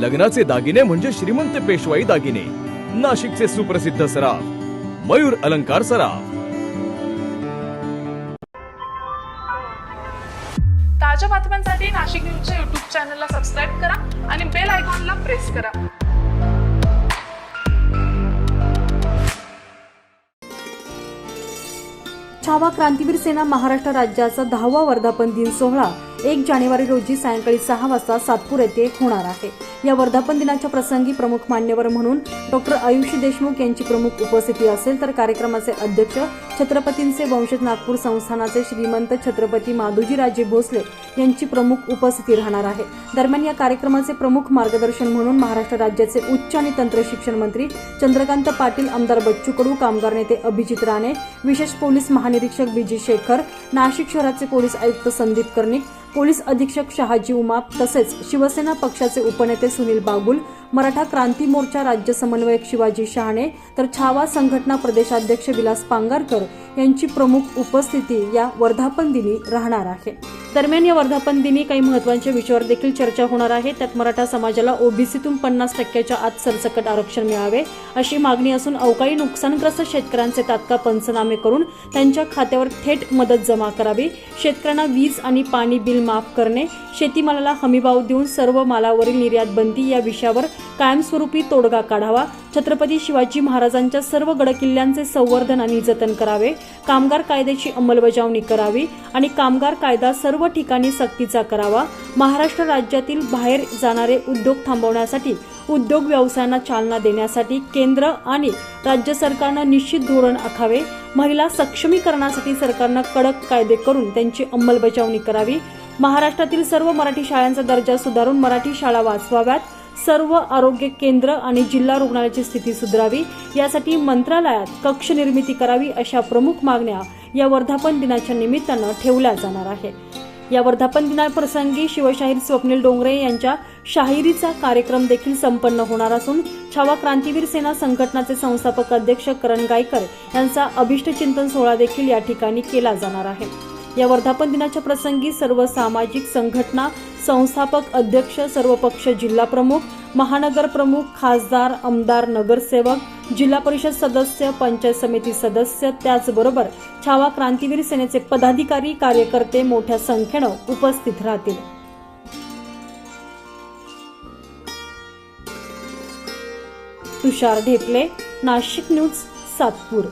लग्नाचे दागिने म्हणजे श्रीमंत पेशवाई दागिने. नाशिकचे सुप्रसिद्ध सराफ. मयूर अलंकार सराफ. ताज्या बातम्यांसाठी नाशिक न्यूजच्या युट्यूब चॅनलला सबस्क्राईब करा आणि बेल आयकॉनला प्रेस करा. छावा क्रांतीवीर सेना महाराष्ट्र राज्याचा दहावा वर्धापन दिन सोहळा. एक जानेवारी रोजी सायंकाळी सहा वाजता सातपूर येथे होणार आहे. या वर्धापन दिनाच्या प्रसंगी प्रमुख मान्यवर म्हणून डॉक्टर आयुषी देशमुख यांची प्रमुख उपस्थिती असेल तर कार्यक्रमाचे अध्यक्ष छत्रपतींचे वंशज नागपूर संस्थानाचे श्रीमंत छत्रपती माधुजीराजे भोसले यांची प्रमुख उपस्थिती राहणार आहे. दरम्यान या कार्यक्रमाचे प्रमुख मार्गदर्शन म्हणून महाराष्ट्र राज्याचे उच्च आणि तंत्र शिक्षण मंत्री चंद्रकांत पाटील आमदार बच्चू कडू कामगार नेते अभिजित राणे विशेष पोलीस महानिरीक्षक बीजी शेखर नाशिक शहराचे पोलीस आयुक्त संदीप कर्णिक पोलीस अधीक्षक शहाजी उमाप तसेच शिवसेना पक्षाचे उपनेते सुनील बागुल मराठा क्रांती मोर्चा राज्य समन्वयक शिवाजी शहाणे तर छावा संघटना प्रदेशाध्यक्ष विलास पांगारकर यांची प्रमुख उपस्थिती या वर्धापन दिनी राहणार आहे. दरम्यान या वर्धापन दिनी काही महत्त्वाच्या विषयावर देखील चर्चा होणार आहे. त्यात मराठा समाजाला ओबीसीतून पन्नास टक्क्याच्या आत सरसकट आरक्षण मिळावे अशी मागणी असून अवकाळी नुकसानग्रस्त शेतकऱ्यांचे तात्काळ पंचनामे करून त्यांच्या खात्यावर थेट मदत जमा करावी शेतकऱ्यांना वीज आणि पाणी बिल माफ करणे शेतीमालाला हमीभाव देऊन सर्व मालावरील निर्यात बंदी या विषयावर कायमस्वरूपी तोडगा काढावा छत्रपती शिवाजी महाराजांच्या सर्व गडकिल्ल्यांचे संवर्धन आणि जतन करावे कामगार कायद्याची अंमलबजावणी करावी आणि कामगार कायदा सर्व ठिकाणी सक्तीचा करावा महाराष्ट्र राज्यातील बाहेर जाणारे उद्योग थांबवण्यासाठी उद्योग व्यवसायांना चालना देण्यासाठी केंद्र आणि राज्य सरकारनं निश्चित धोरण आखावे महिला सक्षमीकरणासाठी सरकारनं कडक कायदे करून त्यांची अंमलबजावणी करावी महाराष्ट्रातील सर्व मराठी शाळांचा दर्जा सुधारून मराठी शाळा वाचवाव्यात सर्व आरोग्य केंद्र आणि जिल्हा रुग्णालयाची स्थिती सुधारावी यासाठी मंत्रालयात कक्ष निर्मिती करावी अशा प्रमुख मागण्या या वर्धापन दिनाच्या निमित्तानं ठेवल्या जाणार आहे या वर्धापन दिनाप्रसंगी शिवशाहीर स्वप्नील डोंगरे यांच्या शाहिरीचा कार्यक्रम देखील संपन्न होणार असून छावा क्रांतीवीर सेना संघटनाचे संस्थापक अध्यक्ष करण गायकर यांचा अभिष्ट चिंतन सोहळा देखील या ठिकाणी केला जाणार आहे. या वर्धापन दिनाच्या प्रसंगी सर्व सामाजिक संघटना संस्थापक अध्यक्ष सर्व पक्ष जिल्हा प्रमुख महानगर प्रमुख खासदार आमदार नगरसेवक जिल्हा परिषद सदस्य पंचायत समिती सदस्य त्याचबरोबर छावा क्रांतीवीर सेनेचे पदाधिकारी कार्यकर्ते मोठ्या संख्येनं उपस्थित राहतील. तुषार ढेपले नाशिक न्यूज सातपूर.